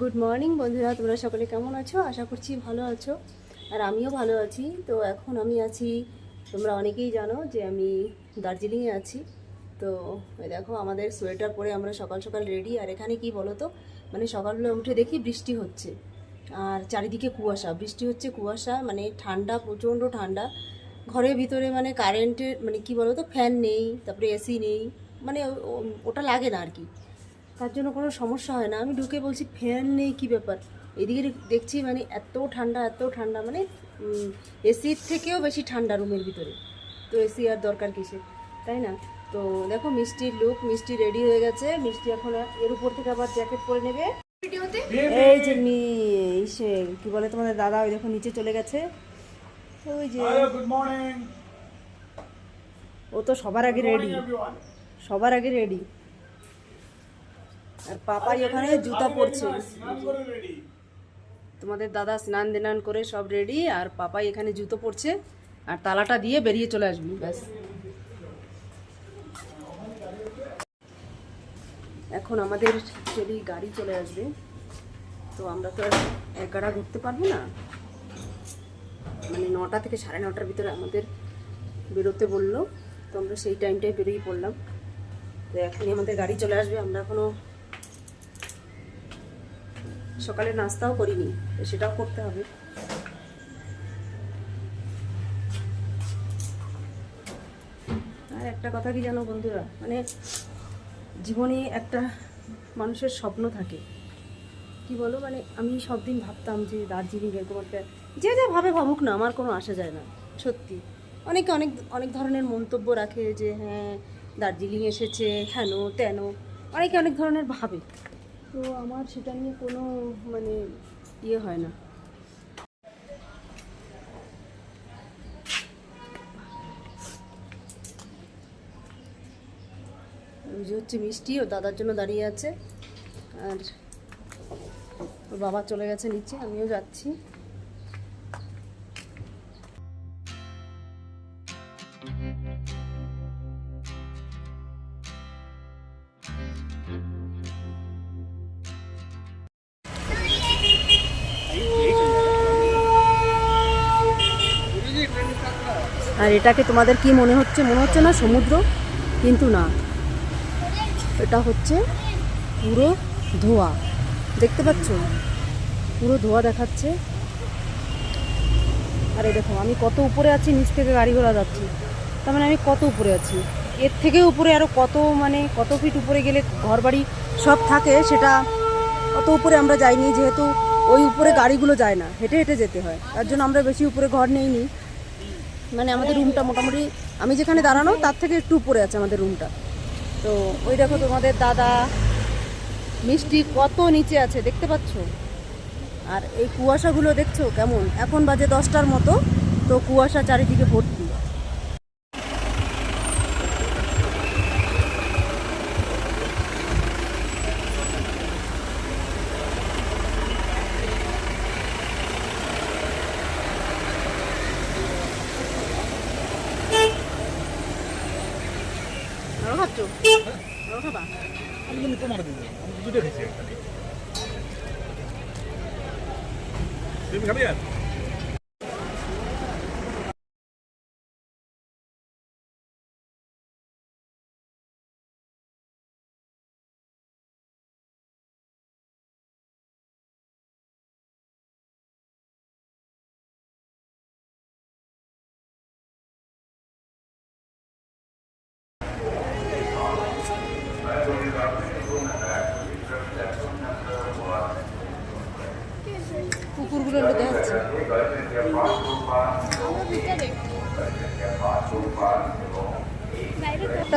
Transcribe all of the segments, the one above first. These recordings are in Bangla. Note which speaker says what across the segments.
Speaker 1: গুড মর্নিং বন্ধুরা। তোমরা সকলে কেমন আছো? আশা করছি ভালো আছো। আর আমিও ভালো আছি। তো এখন আমি আছি, তোমরা অনেকেই জানো যে আমি দার্জিলিংয়ে আছি। তো দেখো, আমাদের সোয়েটার পরে আমরা সকাল সকাল রেডি। আর এখানে কি বলো তো মানে সকালবেলা উঠে দেখি বৃষ্টি হচ্ছে। আর চারিদিকে কুয়াশা। বৃষ্টি হচ্ছে কুয়াশা মানে ঠান্ডা, প্রচণ্ড ঠান্ডা। ঘরের ভিতরে মানে কারেন্টের মানে কি বলো তো ফ্যান নেই, তারপরে এসি নেই। মানে ওটা লাগে না আর কি। তার জন্য কোনো সমস্যা হয় না। আমি ঢুকে বলছি ফ্যান নেই কী ব্যাপার? এদিকে দেখছি মানে এত ঠান্ডা এত ঠান্ডা মানে এসির থেকেও বেশি ঠান্ডা রুমের ভিতরে। তো এসি আর দরকার কিসে? তাই না? তো দেখো মিষ্টির লুক মিষ্টি রেডি হয়ে গেছে। মিষ্টি এখন এর উপর থেকে আবার জ্যাকেট পরে নেবে। এই যে মি ইসে কি বলে তোমাদের দাদা ওই দেখো নিচে চলে গেছে। ওই যে ও তো সবার আগে রেডি সবার আগে রেডি আর পাপাই ওখানে জুতা পরছে. তোমাদের দাদা স্নান দেনান করে সব রেডি আর পাপাই এখানে জুতো পরছে আর তালাটা দিয়ে বেরিয়ে চলে আসবি, ব্যাস। এখন আমাদের যদি গাড়ি চলে আসবে। তো আমরা তো আর এক গাড়া ঘুরতে পারব না। মানে নটা থেকে সাড়ে নটার ভিতরে আমাদের বেরোতে বলল। তো আমরা সেই টাইমটায় বেরিয়ে পড়লাম। তো এখনই আমাদের গাড়ি চলে আসবে। আমরা এখনও সকালে নাস্তাও করিনি সেটাও করতে হবে। আর একটা কথা কি জানো বন্ধুরা? মানে জীবনে একটা মানুষের স্বপ্ন থাকে। কি বলো? মানে আমি সব দিন ভাবতাম যে দার্জিলিং এরকম একটা যে যা ভাবে ভাবুক না, আমার কোনো আসা যায় না, সত্যি। অনেকে অনেক অনেক ধরনের মন্তব্য রাখে যে হ্যাঁ দার্জিলিং এসেছে হেন তেন। অনেকে অনেক ধরনের ভাবে। তো আমার সেটা নিয়ে কোনো মানে ইয়ে হয় না। যে হচ্ছে মিষ্টি ও দাদার জন্য দাঁড়িয়ে আছে। আর ওর বাবা চলে গেছে নিচে, আমিও যাচ্ছি। আর এটাকে তোমাদের কি মনে হচ্ছে? মনে হচ্ছে না সমুদ্র? কিন্তু না। এটা হচ্ছে পুরো ধোয়া। দেখতে পাচ্ছ? পুরো ধোয়া দেখাচ্ছে। আরে দেখো, আমি কত উপরে আছি, নিচ থেকে গাড়ি ঘোড়া যাচ্ছি। তার মানে আমি কত উপরে আছি? এর থেকে উপরে আরও কত মানে কত ফিট উপরে গেলে ঘরবাড়ি সব থাকে, সেটা অত উপরে আমরা যাইনি, যেহেতু ওই উপরে গাড়িগুলো যায় না। হেঁটে হেঁটে যেতে হয়। তার জন্য আমরা বেশি উপরে ঘর নেইনি। মানে আমাদের রুমটা মোটামুটি, আমি যেখানে দাঁড়ানো, তার থেকে একটু উপরে আছে আমাদের রুমটা তো ওই দেখো তোমাদের দাদা, মিষ্টি কত নিচে আছে, দেখতে পাচ্ছ? আর এই কুয়াশাগুলো দেখছ কেমন? এখন বাজে দশটার মতো, তো কুয়াশা চারিদিকে ভর্তি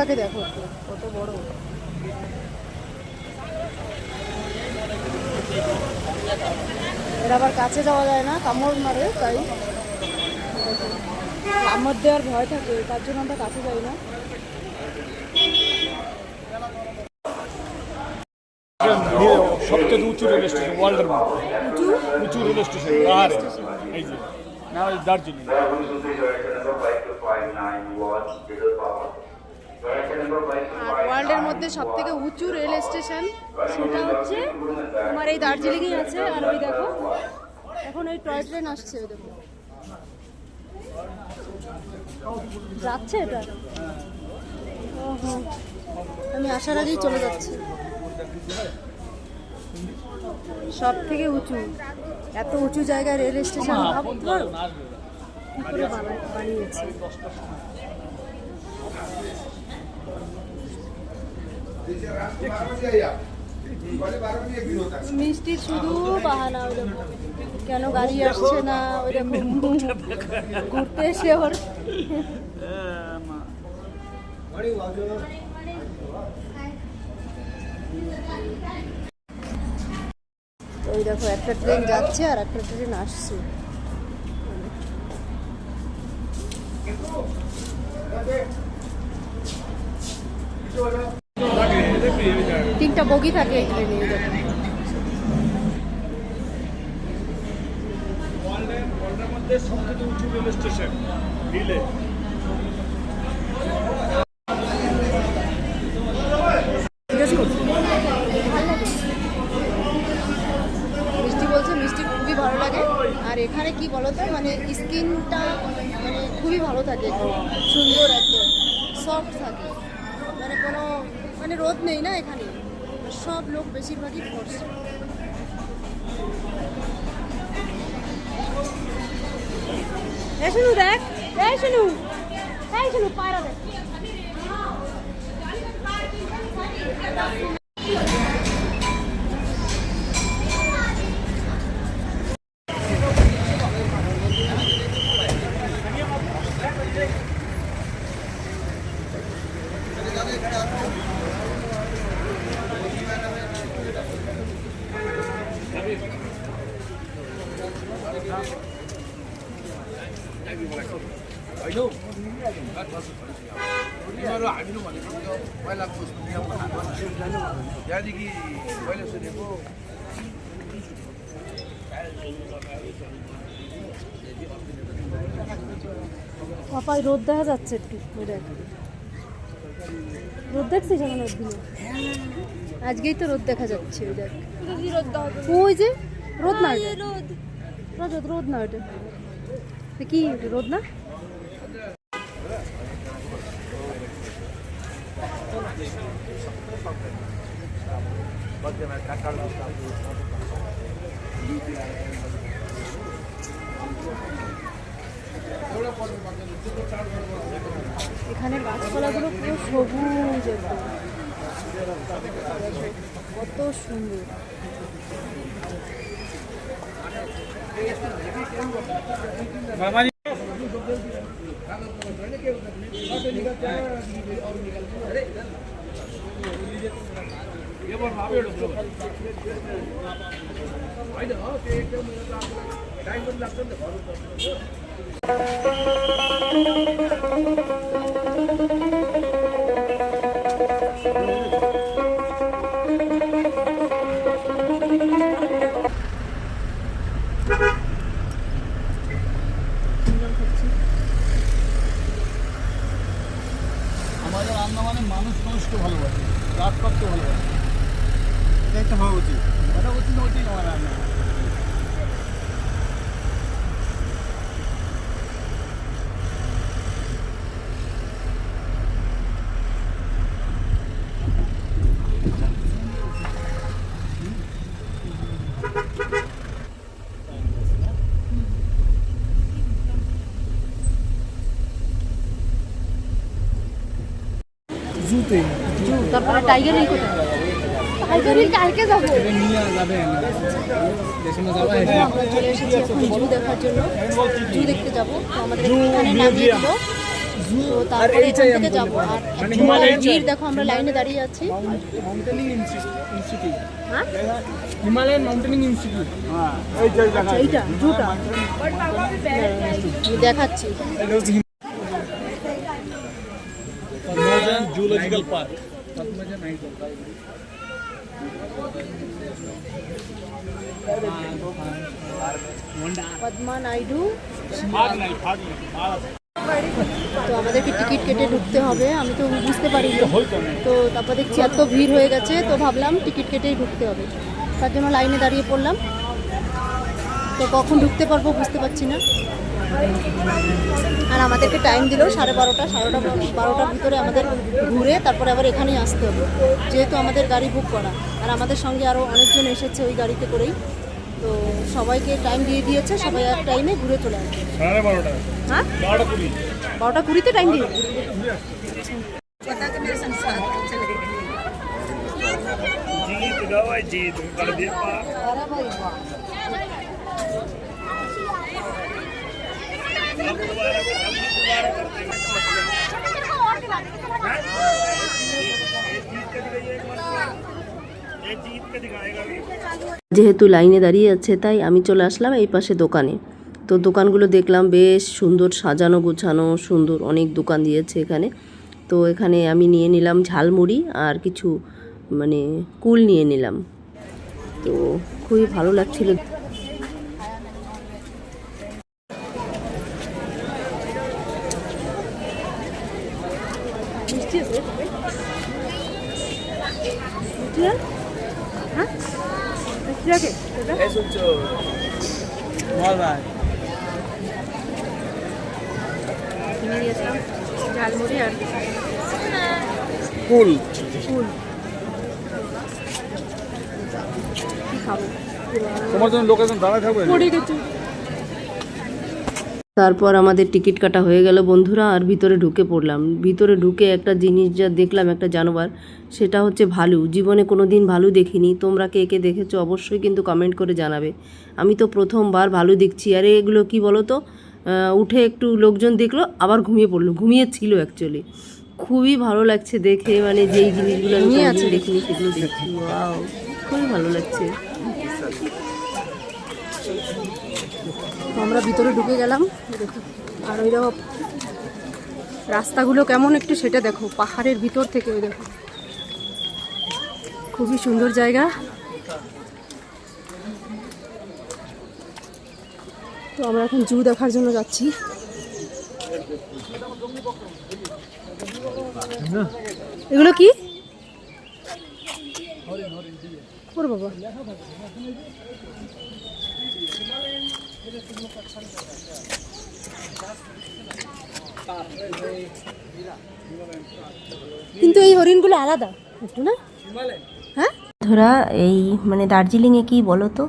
Speaker 1: কুকুরটাকে দেখো কত বড় এর আবার কাছে যাওয়া যায় না কামড় মারে তাই কামড় দেওয়ার ভয় থাকে তার জন্য আমরা কাছে যাই না
Speaker 2: সবচেয়ে উঁচু রেল স্টেশন ওয়ার্ল্ডের মধ্যে
Speaker 1: উঁচু
Speaker 2: উঁচু রেল স্টেশন পাহাড়ে এই যে না দার্জিলিং
Speaker 1: আর ওয়ার্ল্ডের মধ্যে সব থেকে উঁচু রেল স্টেশন সেটা হচ্ছে তোমার এই দার্জিলিংয়ে আছে। আর ওই দেখো, এখন ওই টয় ট্রেন আসছে ওই দেখো। যাচ্ছে এটা? আমি আসার আগেই চলে যাচ্ছি। সব থেকে উঁচু, এত উঁচু জায়গায় রেল স্টেশন? বানিয়েছে? মিষ্টির শুধু বাহানা কেন গাড়ি আসছে না, ওই ঘুরতে এসে ওর। ওই দেখো, একটা ট্রেন যাচ্ছে আর একটা ট্রেন আসছে। তিনটা বগি থাকে এই ট্রেনে
Speaker 2: মধ্যে উঁচু হিলে
Speaker 1: জিজ্ঞেস করছি মিষ্টি বলছে মিষ্টি খুবই ভালো লাগে আর এখানে কি বলতো মানে স্কিনটা মানে খুবই ভালো থাকে এখানে সুন্দর একদম সফট থাকে মানে কোনো মানে রোদ নেই না এখানে সব লোক বেশিরভাগই ফোর্স এই শুনু দেখ এই শুনু পাপায় রোদ দেখা যাচ্ছে একটু ওই দেখ। রোদ দেখছিস এখন রোদ দিনে আজকেই তো রোদ দেখা যাচ্ছে ওই দেখ। ওই যে রোদ না রোদ। রোদ রোদ না ওটা। কি রোদ না? এখানের গাছপালাগুলো পুরো সবুজ একদম। কত সুন্দর।
Speaker 2: মামাজি আমাদের জুতে
Speaker 1: জু তারপরে টাইগার হিল কোথায়? টাইগার হিল কালকে যাব।
Speaker 2: নিয়ে যাবে
Speaker 1: চলে এসেছি এখন জু দেখার জন্য। জু দেখতে যাব। আমাদের এখানে নামিয়ে দিল তো তারপরে এখান থেকে যাব। আর
Speaker 2: মানে
Speaker 1: ভিড় দেখো আমরা লাইনে দাঁড়িয়ে আছি। হ্যাঁ?
Speaker 2: হিমালয়ান মাউন্টেনিং ইনস্টিটিউট হ্যাঁ
Speaker 1: এইটা জুটা। দেখাচ্ছি।
Speaker 2: জুলজিক্যাল পার্ক
Speaker 1: পদ্মা নাইডু
Speaker 3: তো আমাদেরকে টিকিট কেটে ঢুকতে হবে আমি তো বুঝতে পারিনি। তো তারপর দেখছি এত ভিড় হয়ে গেছে তো ভাবলাম টিকিট কেটেই ঢুকতে হবে। তার জন্য লাইনে দাঁড়িয়ে পড়লাম। তো কখন ঢুকতে পারব বুঝতে পারছি না। আর আমাদেরকে টাইম দিল সাড়ে বারোটা সাড়ে বারোটার ভিতরে আমাদের ঘুরে তারপরে আবার এখানেই আসতে হবে যেহেতু আমাদের গাড়ি বুক করা আর আমাদের সঙ্গে আরও অনেকজন এসেছে ওই গাড়িতে করেই তো সবাইকে টাইম দিয়ে দিয়েছে সবাই এক টাইমে ঘুরে চলে আসবে
Speaker 2: সাড়ে বারোটা
Speaker 3: হ্যাঁ
Speaker 2: বারোটা কুড়ি
Speaker 3: বারোটা কুড়িতে টাইম দিয়ে
Speaker 2: जीत गवाय जीत कर दे पार
Speaker 3: যেহেতু লাইনে দাঁড়িয়ে আছে, তাই আমি চলে আসলাম এই পাশে দোকানে। তো দোকানগুলো দেখলাম বেশ সুন্দর সাজানো গোছানো, সুন্দর অনেক দোকান দিয়েছে এখানে। তো এখানে আমি নিয়ে নিলাম ঝালমুড়ি আর কিছু মানে কুল নিয়ে নিলাম। তো খুবই ভালো লাগছিল। কি খাব
Speaker 2: তোমার জন্য লোক একদম দাঁড়ায় থাকবে?
Speaker 3: পড়ে গেছে। তারপর আমাদের টিকিট কাটা হয়ে গেল বন্ধুরা আর ভিতরে ঢুকে পড়লাম। ভিতরে ঢুকে একটা জিনিস যা দেখলাম একটা জানোয়ার সেটা হচ্ছে ভালু। জীবনে কোনো দিন ভালু দেখিনি। তোমরা কে কে দেখেছ অবশ্যই কিন্তু কমেন্ট করে জানাবে। আমি তো প্রথমবার ভালু দেখছি। আরে এগুলো কি বলো তো উঠে একটু লোকজন দেখল আবার ঘুমিয়ে পড়ল। ঘুমিয়ে ছিল অ্যাকচুয়ালি খুবই ভালো লাগছে দেখে মানে যেই জিনিসগুলো আমি কোনোদিন দেখিনি সেগুলো দেখছি। ওয়াও খুবই ভালো লাগছে। আমরা ভিতরে ঢুকে গেলাম। আর ওই দেখো, রাস্তাগুলো কেমন একটু সেটা দেখো, পাহাড়ের ভিতর থেকে ওই দেখো। খুবই সুন্দর জায়গা। তো আমরা এখন জু দেখার জন্য যাচ্ছি। এগুলো কি? ওর বাবা। কিন্তু এই হরিণগুলো আলাদা, একটু না? হ্যাঁ? ধরা, এই মানে দার্জিলিংয়ে কি বলো তো?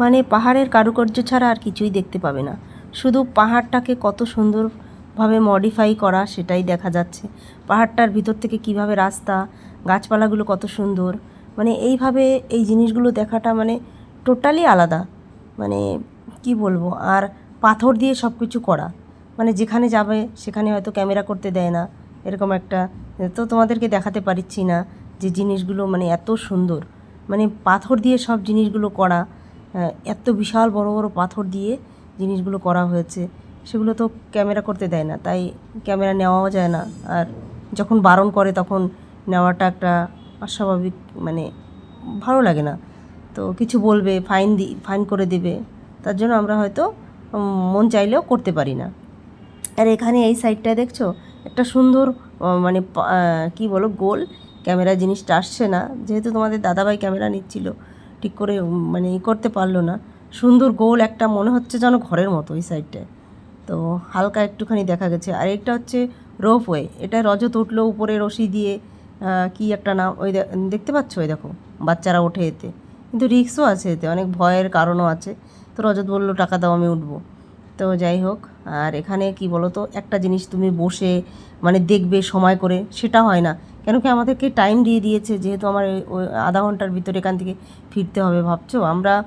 Speaker 3: মানে পাহাড়ের কারুকার্য ছাড়া আর কিছুই দেখতে পাবে না। শুধু পাহাড়টাকে কত সুন্দরভাবে মডিফাই করা সেটাই দেখা যাচ্ছে। পাহাড়টার ভিতর থেকে কীভাবে রাস্তা, গাছপালাগুলো কত সুন্দর মানে এইভাবে এই জিনিসগুলো দেখাটা মানে টোটালি আলাদা। মানে কি বলব? আর পাথর দিয়ে সব কিছু করা। মানে যেখানে যাবে সেখানে হয়তো ক্যামেরা করতে দেয় না। এরকম একটা, তো তোমাদেরকে দেখাতে পারছি না যে জিনিসগুলো মানে এত সুন্দর। মানে পাথর দিয়ে সব জিনিসগুলো করা এত বিশাল বড় বড় পাথর দিয়ে জিনিসগুলো করা হয়েছে। সেগুলো তো ক্যামেরা করতে দেয় না। তাই ক্যামেরা নেওয়াও যায় না। আর যখন বারণ করে তখন নেওয়াটা একটা অস্বাভাবিক মানে ভালো লাগে না। তো কিছু বলবে ফাইন দি ফাইন করে দেবে। তার জন্য আমরা হয়তো মন চাইলেও করতে পারি না। আর এখানে এই সাইডটায় দেখছ? একটা সুন্দর মানে কি বলো, গোল ক্যামেরা জিনিসটা আসছে না। যেহেতু তোমাদের দাদাভাই ক্যামেরা নিচ্ছিল, ঠিক করে মানে ই করতে পারল না। সুন্দর গোল একটা মনে হচ্ছে যেন ঘরের মতো এই সাইডটায় তো হালকা একটুখানি দেখা গেছে। আর একটা হচ্ছে রোপওয়ে এটা রজত উঠল উপরে রশি দিয়ে। কি একটা নাম, ওই দেখতে পাচ্ছ? ওই দেখো, বাচ্চারা ওঠে এতে। কিন্তু রিক্সও আছে এতে, অনেক ভয়ের কারণও আছে। তো রজত বলল, টাকা দাও, আমি উঠবো। তো যাই হোক, আর এখানে কি বলো তো একটা জিনিস তুমি বসে মানে দেখবে সময় করে, সেটা হয় না। কেন কি আমাদেরকে টাইম দিয়ে দিয়েছে, যেহেতু আমার ওই- আধা ঘণ্টার ভিতরে এখান থেকে ফিরতে হবে, ভাবছ? আমরা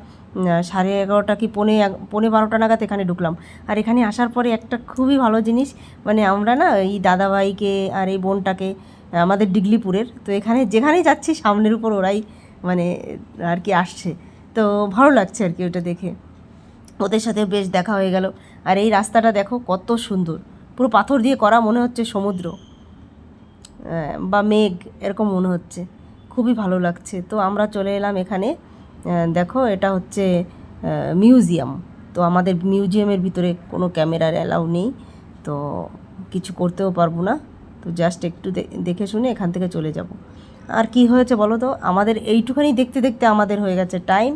Speaker 3: সাড়ে এগারোটা কি পৌনে পৌনে বারোটা নাগাদ এখানে ঢুকলাম। আর এখানে আসার পরে একটা খুবই ভালো জিনিস মানে আমরা না, এই দাদাভাইকে আর এই বোনটাকে আমাদের ডিগলিপুরের। তো এখানে যেখানেই যাচ্ছি, সামনের উপর ওরাই মানে আর কি আসছে। তো ভালো লাগছে আর কি ওটা দেখে। ওদের সাথে বেশ দেখা হয়ে গেল। আর এই রাস্তাটা দেখো কত সুন্দর। পুরো পাথর দিয়ে করা মনে হচ্ছে সমুদ্র। বা মেঘ, এরকম মনে হচ্ছে। খুবই ভালো লাগছে। তো আমরা চলে এলাম এখানে। দেখো এটা হচ্ছে মিউজিয়াম। তো আমাদের মিউজিয়ামের ভিতরে কোনো ক্যামেরার অ্যালাউ নেই। তো কিছু করতেও পারব না। তো জাস্ট একটু দেখে শুনে এখান থেকে চলে যাব। আর কি হয়েছে বলো তো? আমাদের এইটুখানি দেখতে দেখতে আমাদের হয়ে গেছে টাইম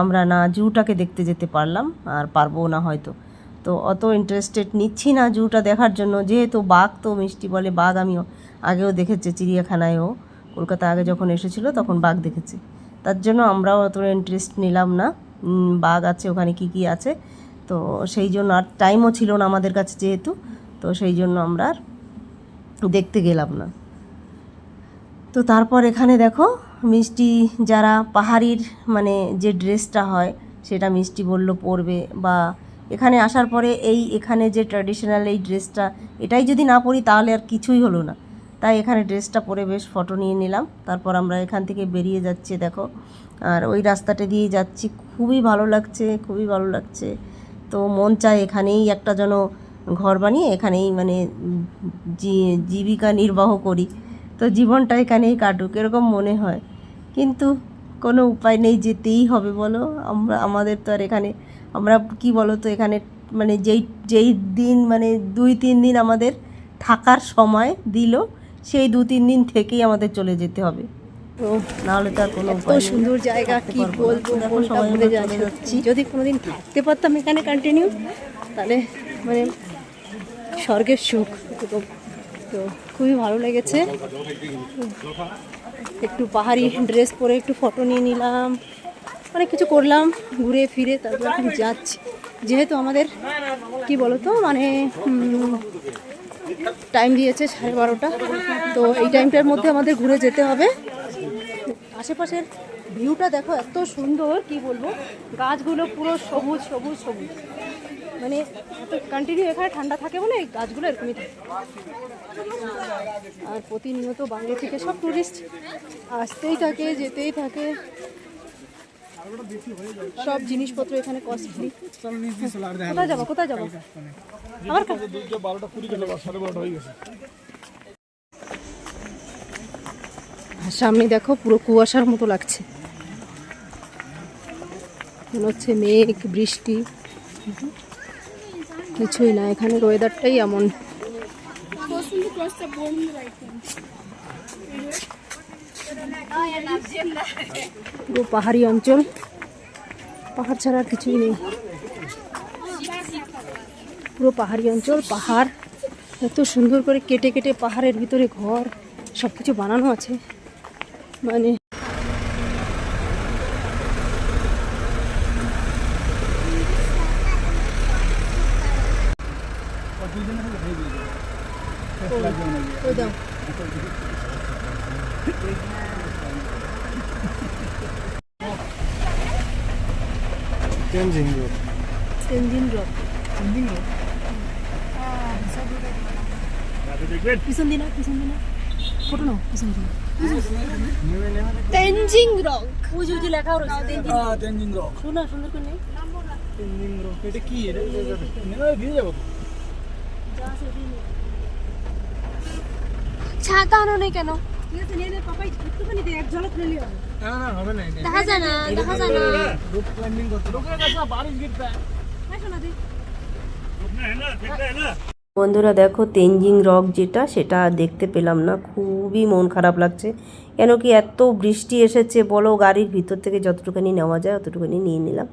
Speaker 3: আমরা না জুটাকে দেখতে যেতে পারলাম, আর পারব না হয়তো। তো অত ইন্টারেস্টেড নিচ্ছি না জুটা দেখার জন্য। যেহেতু বাঘ তো মিষ্টি বলে বাঘ আমিও আগেও দেখেছি চিড়িয়াখানায়ও। কলকাতা আগে যখন এসেছিল তখন বাঘ দেখেছি। তার জন্য আমরাও অত ইন্টারেস্ট নিলাম না। বাঘ আছে, ওখানে কি কি আছে। তো সেই জন্য আর টাইমও ছিল না আমাদের কাছে যেহেতু। তো সেই জন্য আমরা আর দেখতে গেলাম না। তো তারপর এখানে দেখো, মিষ্টি যারা পাহাড়ির মানে যে ড্রেসটা হয়, সেটা মিষ্টি বলল পরবে বা এখানে আসার পরে এই এখানে যে ট্র্যাডিশনাল এই ড্রেসটা, এটাই যদি না পরি তাহলে আর কিছুই হলো না। তাই এখানে ড্রেসটা পরে বেশ ফটো নিয়ে নিলাম। তারপর আমরা এখান থেকে বেরিয়ে যাচ্ছি দেখো। আর ওই রাস্তাটা দিয়ে যাচ্ছি, খুবই ভালো লাগছে, খুবই ভালো লাগছে। তো মন চায় এখানেই একটা যেন ঘর বানিয়ে এখানেই মানে জীবিকা নির্বাহ করি। তো জীবনটা এখানেই কাটুক এরকম মনে হয়। কিন্তু কোনো উপায় নেই যেতেই হবে বলো। আমরা আমাদের তো আর এখানে আমরা কি বলো তো এখানে মানে যেই যেই দিন মানে দুই তিন দিন আমাদের থাকার সময় দিল সেই দু তিন দিন থেকেই আমাদের চলে যেতে হবে। তো নাহলে তো আর কোনো
Speaker 1: এত সুন্দর জায়গা কি। বলব
Speaker 3: দেখো সবাই
Speaker 1: যদি কোনোদিন থাকতে পারতাম এখানে কন্টিনিউ তাহলে মানে স্বর্গের সুখ। তো খুবই ভালো লেগেছে। একটু পাহাড়ি ড্রেস পরে একটু ফটো নিয়ে নিলাম। অনেক কিছু করলাম, ঘুরে ফিরে, তারপর এখন যাচ্ছি। যেহেতু আমাদের, কি বলতো মানে টাইম দিয়েছে সাড়ে বারোটা, তো এই টাইমটার মধ্যে আমাদের ঘুরে যেতে হবে। আশেপাশের ভিউটা দেখো, এত সুন্দর, কি বলব, গাছগুলো পুরো সবুজ সবুজ সবুজ। মানে এত কন্টিনিউ এখানে ঠান্ডা থাকে বলে এই গাছগুলো এরকমই থাকে। আর প্রতিনিয়ত বাইরে থেকে সব টুরিস্ট আসতেই থাকে, যেতেই থাকে। সব জিনিসপত্র এখানে কস্টলি কোথায় যাব কোথায় যাব? আমার সামনে দেখো পুরো কুয়াশার মতো লাগছে। মনে হচ্ছে মেঘ, বৃষ্টি। কিছুই না এখানের ওয়েদারটাই এমন। পুরো পাহাড়ি অঞ্চল। পাহাড় ছাড়া কিছুই নেই। পুরো পাহাড়ি অঞ্চল, পাহাড়। এত সুন্দর করে কেটে কেটে পাহাড়ের ভিতরে ঘর সব কিছু বানানো আছে। মানে ওই দাও
Speaker 2: তেনজিং রোড
Speaker 1: তেনজিং রক পিছন দিনা পিছন দিনা ফটো নাও পিছন দিনা তেনজিং রক ওই যে ওই যে লেখা তেনজিং
Speaker 2: তেনজিং রোড
Speaker 1: শোনা সুন্দর করে নেই
Speaker 2: তেনজিং রোড এটা কি এটা নেমে যাব
Speaker 4: ছাতা আনো নাই কেন
Speaker 1: নে
Speaker 2: না না না
Speaker 4: দেখা যায় না দেখা যায় না
Speaker 2: রুট ক্লাইম্বিং করতে লোকের কাছে বারিশ গিরতা
Speaker 1: হ্যাঁ শোনা দে
Speaker 3: বন্ধুরা দেখো তেঞ্জিং রক যেটা, সেটা দেখতে পেলাম না। খুবই মন খারাপ লাগছে। কেন কি এত বৃষ্টি এসেছে বলো, গাড়ির ভিতর থেকে যতটুকুনি নেওয়া যায় অতটুকুনি নিয়ে নিলাম।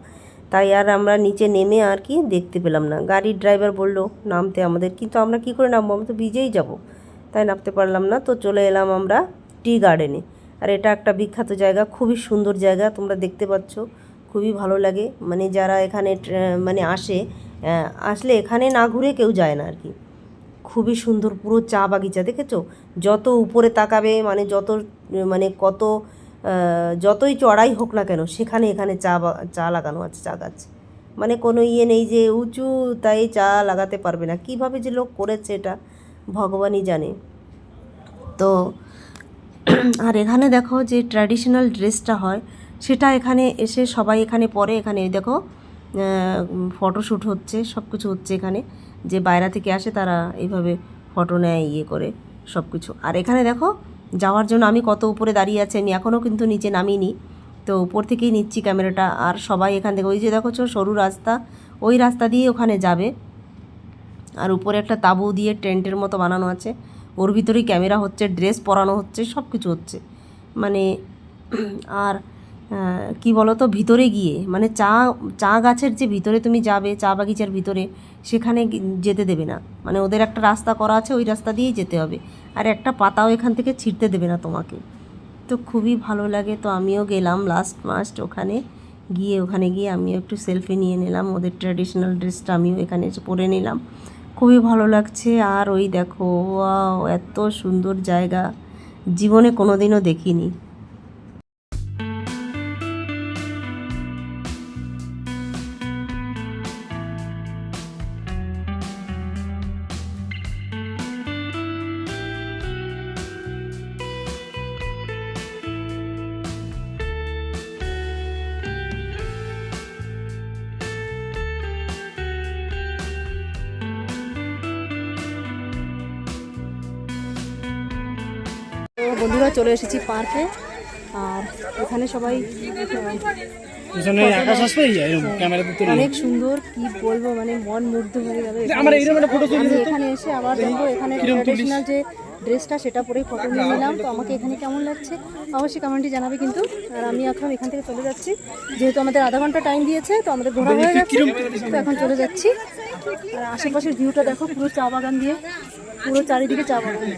Speaker 3: তাই আর আমরা নিচে নেমে আর কি দেখতে পেলাম না। গাড়ির ড্রাইভার বলল, নামতে আমাদের। কিন্তু আমরা কি করে নামবো? আমরা তো ভিজেই যাব। তাই নামতে পারলাম না। তো চলে এলাম আমরা টি গার্ডেনে। আর এটা একটা বিখ্যাত জায়গা, খুবই সুন্দর জায়গা, তোমরা দেখতে পাচ্ছ। খুবই ভালো লাগে। মানে যারা এখানে মানে আসে আসলে এখানে না ঘুরে কেউ যায় না আর কি। খুবই সুন্দর পুরো চা বাগিচা, দেখেছ? যত উপরে তাকাবে মানে যত মানে কত যতই চড়াই হোক না কেন, সেখানে এখানে চা চা লাগানো আছে, চা গাছ। মানে কোনো ইয়ে নেই যে উঁচু, তাই চা লাগাতে পারবে না। কীভাবে যে লোক করেছে এটা, ভগবানই জানে। তো, আর এখানে দেখো যে ট্র্যাডিশনাল ড্রেসটা হয়, সেটা এখানে এসে সবাই এখানে পরে, এখানে দেখো ফটোশ্যুট হচ্ছে সব কিছু হচ্ছে এখানে। যে বাইরে থেকে আসে তারা এইভাবে ফটো নেয় ইয়ে করে সব কিছু আর এখানে দেখো, যাওয়ার জন্য আমি কত উপরে দাঁড়িয়ে আছি, আমি এখনও কিন্তু নিচে নামিনি। তো উপর থেকেই নিচ্ছি ক্যামেরাটা। আর সবাই এখান থেকে, ওই যে দেখো সরু রাস্তা, ওই রাস্তা দিয়ে ওখানে যাবে। আর উপরে একটা তাঁবু দিয়ে টেন্টের মতো বানানো আছে। ওর ভিতরেই ক্যামেরা হচ্ছে, ড্রেস পরানো হচ্ছে সব কিছু হচ্ছে। মানে আর কি বলো তো ভিতরে গিয়ে মানে চা চা গাছের যে ভিতরে তুমি যাবে, চা বাগিচার ভিতরে, সেখানে যেতে দেবে না। মানে ওদের একটা রাস্তা করা আছে, ওই রাস্তা দিয়েই যেতে হবে। আর একটা পাতাও এখান থেকে ছিঁড়তে দেবে না তোমাকে। তো খুবই ভালো লাগে, তো আমিও গেলাম লাস্ট মাস্ট ওখানে। গিয়ে ওখানে গিয়ে আমিও একটু সেলফি নিয়ে নিলাম, ওদের ট্র্যাডিশনাল ড্রেসটা আমিও এখানে এসে পরে নিলাম। খুবই ভালো লাগছে, আর ওই দেখো এত সুন্দর জায়গা। জীবনে কোনোদিনও দেখিনি।
Speaker 1: এসেছি পার্কে। আর এখানে সবাই
Speaker 5: দিতে
Speaker 1: অনেক সুন্দর কি বলব মানে মন মুগ্ধ হয়ে যাবে এখানে এসে। আবার দেখব এখানে ট্র্যাডিশনাল যে ড্রেসটা সেটা পরে ফটো নিয়ে নিলাম। তো আমাকে এখানে কেমন লাগছে? অবশ্যই কমেন্টে জানাবে কিন্তু। আর আমি এখন এখান থেকে চলে যাচ্ছি। যেহেতু আমাদের আধা ঘণ্টা টাইম দিয়েছে তো আমাদের ঘোরা হয়ে গেছে। তো এখন চলে যাচ্ছি। আর আশেপাশের ভিউটা দেখো পুরো চা বাগান দিয়ে। পুরো চারিদিকে চা বাগান